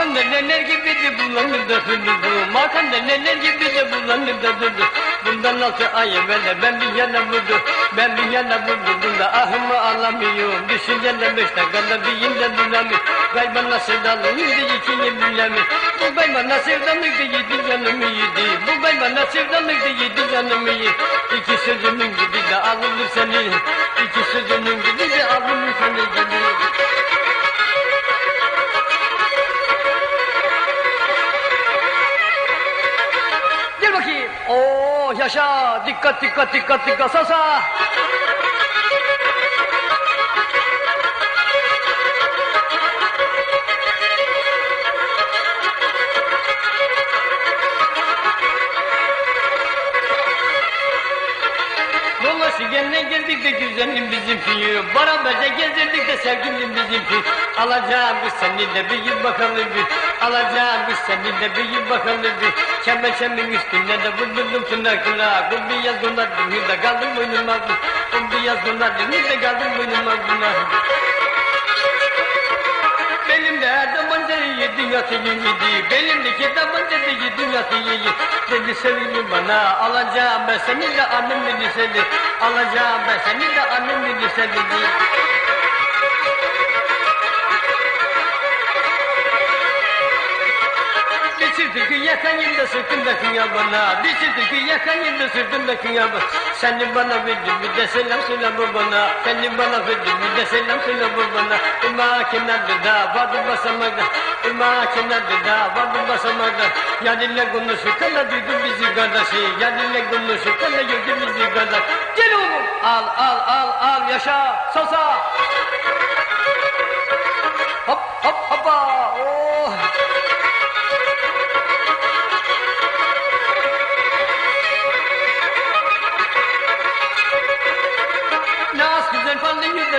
Makamda neler gibi de bulanır da hırlıdı Makamda neler gibi de bulanır da hırlıdı Bundan altı ay evvel ben bir yana vurdu Ben bir yana vurdum da ahımı alamıyorum. Düşünceler beş dakikada beyinde duramıyorum Kaybana sevdalıyım da ikiye bülemi Bu kaybana sevdalık da yedi canımı yedi? Bu kaybana sevdalık da yedi canımı yedi? İki sözümün gibi de alınır seni. İki sözümün gibi de alınır seni ಯಶ ದಿಕ್ಕ ತಿಕ್ಕ ತಿಕ್ಕ ತಿಕ್ಕ ಸಸ Sasa. Dolaşırken geldik de güzelim bizimki. Beraberce gezdirdik de sevgilim bizimki. Alacağım biz seni de bir yıl bakalım bir. Alacağım biz seni de bir yıl bakalım bir. Kemeçemin üstünde de vurdurdum tırnakına Bu bir yaz donar da kaldım boynuma Bu bir yaz donar de kaldım boynuma buna yatı yedi Belimdeki tabanca da yedi yatı yedi Dedi sevgilim bana alacağım ben seni de annem dedi seni Alacağım ben seni de annem dedi seni Biçirdi ki yakayım da sırtımda kıyar bana. Biçirdi ki yakayım da sırtımda kıyar bana. Seni bana verdin bir de selam söyle bu bana. Seni bana verdin bir de selam söyle bu bana. Irmağa kenarda da vardım basamakta Irmağa kenarda da vardım basamakta Yarınla konuşurken de duydum bizi kardeşi. Yarınla konuşurken de gördüm bizi kardeş. Gel oğlum. Al al al al yaşa sosa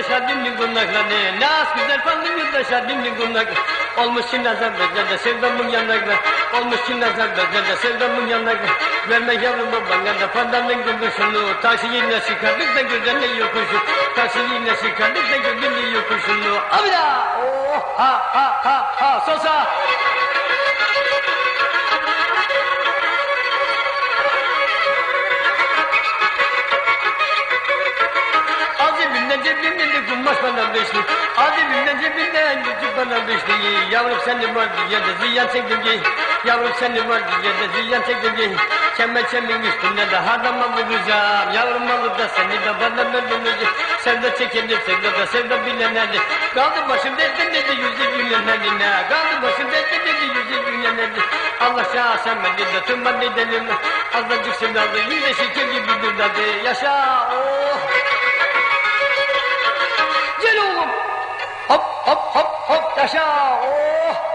fallı yüzleşer dimli kunakları Nas güzel fallı yüzleşer dimli kunakları Olmuş ki nazar bezelde sevdamın yanakları Olmuş ki nazar bezelde sevdamın yanakları Verme yavrum babana da pandanın gülüşünü Taşı yine çıkardık da gözlerine yokuşu? Taşı yine çıkardık da gözlerine yokuşunu Abida! Oh ha ha ha ha sosa! Cebimden de kumbaş bana beşli Azimimden cebimden küçük bana beşli. Yavrum seni var diye de ziyan çektim ki. Yavrum seni var diye de ziyan çektim ki. Çemme çemmin üstünde de harama vuracağım Yavrum alıp da seni de bana öldürecek Sevda çekelim sevda da sevda bilenlerdi Kaldı başım derdim dedi yüzü gülenlerine Kaldı başım derdim dedi yüzü gülenlerdi Allah şah sen beni de tümben edelim Azıcık sevdalı yine şeker gibi durdadı Yaşa oh ホッホッホッダッシャーおー。